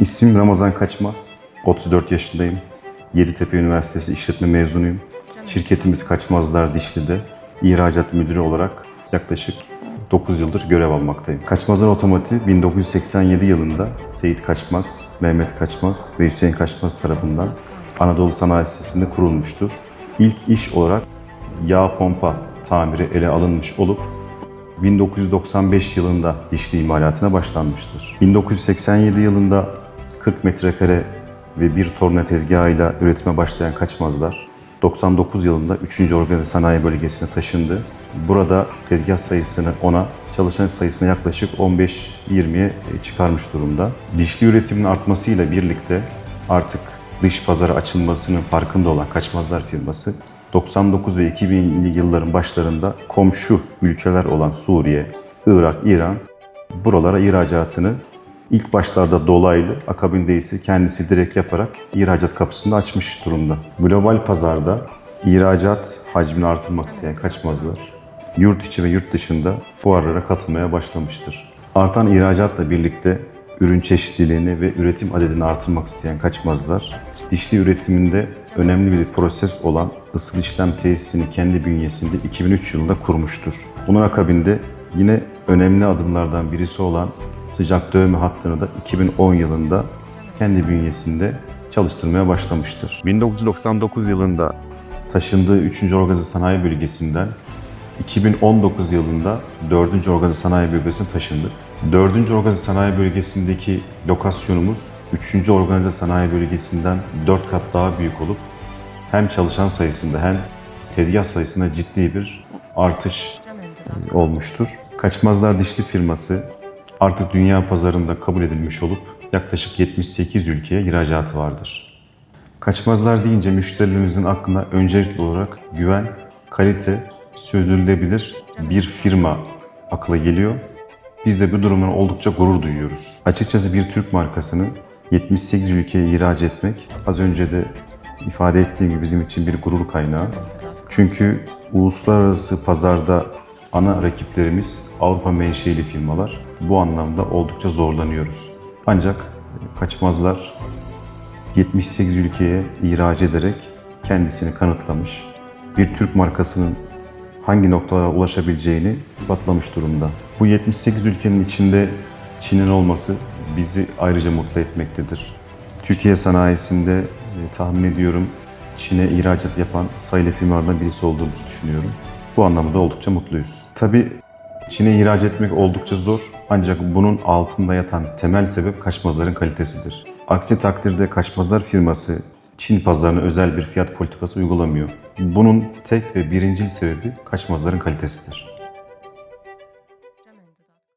İsmim Ramazan Kaçmaz. 34 yaşındayım. Yeditepe Üniversitesi İşletme mezunuyum. Şirketimiz Kaçmazlar Dişli'de ihracat müdürü olarak yaklaşık 9 yıldır görev almaktayım. Kaçmazlar Otomotiv 1987 yılında Seyit Kaçmaz, Mehmet Kaçmaz ve Hüseyin Kaçmaz tarafından Anadolu Sanayi Sitesi'nde kurulmuştur. İlk iş olarak yağ pompa tamiri ele alınmış olup 1995 yılında dişli imalatına başlanmıştır. 1987 yılında 40 metrekare ve bir torna tezgahıyla üretime başlayan kaçmazlar 99 yılında 3. Organize Sanayi Bölgesi'ne taşındı. Burada tezgah sayısını 10'a, çalışan sayısına yaklaşık 15-20'ye çıkarmış durumda. Dişli üretimin artmasıyla birlikte artık dış pazara açılmasının farkında olan Kaçmazlar firması 99 ve 2000'li yılların başlarında komşu ülkeler olan Suriye, Irak, İran buralara ihracatını ilk başlarda dolaylı, akabinde ise kendisi direkt yaparak ihracat kapısını açmış durumda. Global pazarda ihracat hacmini artırmak isteyen kaçmazlar, yurt içi ve yurt dışında fuarlara katılmaya başlamıştır. Artan ihracatla birlikte ürün çeşitliliğini ve üretim adedini artırmak isteyen kaçmazlar, dişli üretiminde önemli bir proses olan ısıl işlem tesisini kendi bünyesinde 2003 yılında kurmuştur. Bunun akabinde yine önemli adımlardan birisi olan sıcak dövme hattını da 2010 yılında kendi bünyesinde çalıştırmaya başlamıştır. 1999 yılında taşındığı 3. Organize Sanayi Bölgesi'nden 2019 yılında 4. Organize Sanayi Bölgesi'ne taşındık. 4. Organize Sanayi Bölgesi'ndeki lokasyonumuz 3. Organize Sanayi Bölgesi'nden 4 kat daha büyük olup hem çalışan sayısında hem tezgah sayısında ciddi bir artış olmuştur. Kaçmazlar Dişli firması artık dünya pazarında kabul edilmiş olup yaklaşık 78 ülkeye ihracatı vardır. Kaçmazlar deyince müşterilerimizin aklına öncelikli olarak güven, kalite, sürdürülebilir bir firma akla geliyor. Biz de bu durumdan oldukça gurur duyuyoruz. Açıkçası bir Türk markasını 78 ülkeye ihraç etmek az önce de ifade ettiğim gibi bizim için bir gurur kaynağı. Çünkü uluslararası pazarda ana rakiplerimiz Avrupa menşeli firmalar. Bu anlamda oldukça zorlanıyoruz. Ancak kaçmazlar 78 ülkeye ihraç ederek kendisini kanıtlamış. Bir Türk markasının hangi noktalara ulaşabileceğini ispatlamış durumda. Bu 78 ülkenin içinde Çin'in olması bizi ayrıca mutlu etmektedir. Türkiye sanayisinde e, tahmin ediyorum Çin'e ihracat yapan sayılı firmalardan birisi olduğumuzu düşünüyorum. Bu anlamda oldukça mutluyuz. Tabii Çin'e ihraç etmek oldukça zor ancak bunun altında yatan temel sebep kaçmazların kalitesidir. Aksi takdirde kaçmazlar firması Çin pazarına özel bir fiyat politikası uygulamıyor. Bunun tek ve birincil sebebi kaçmazların kalitesidir.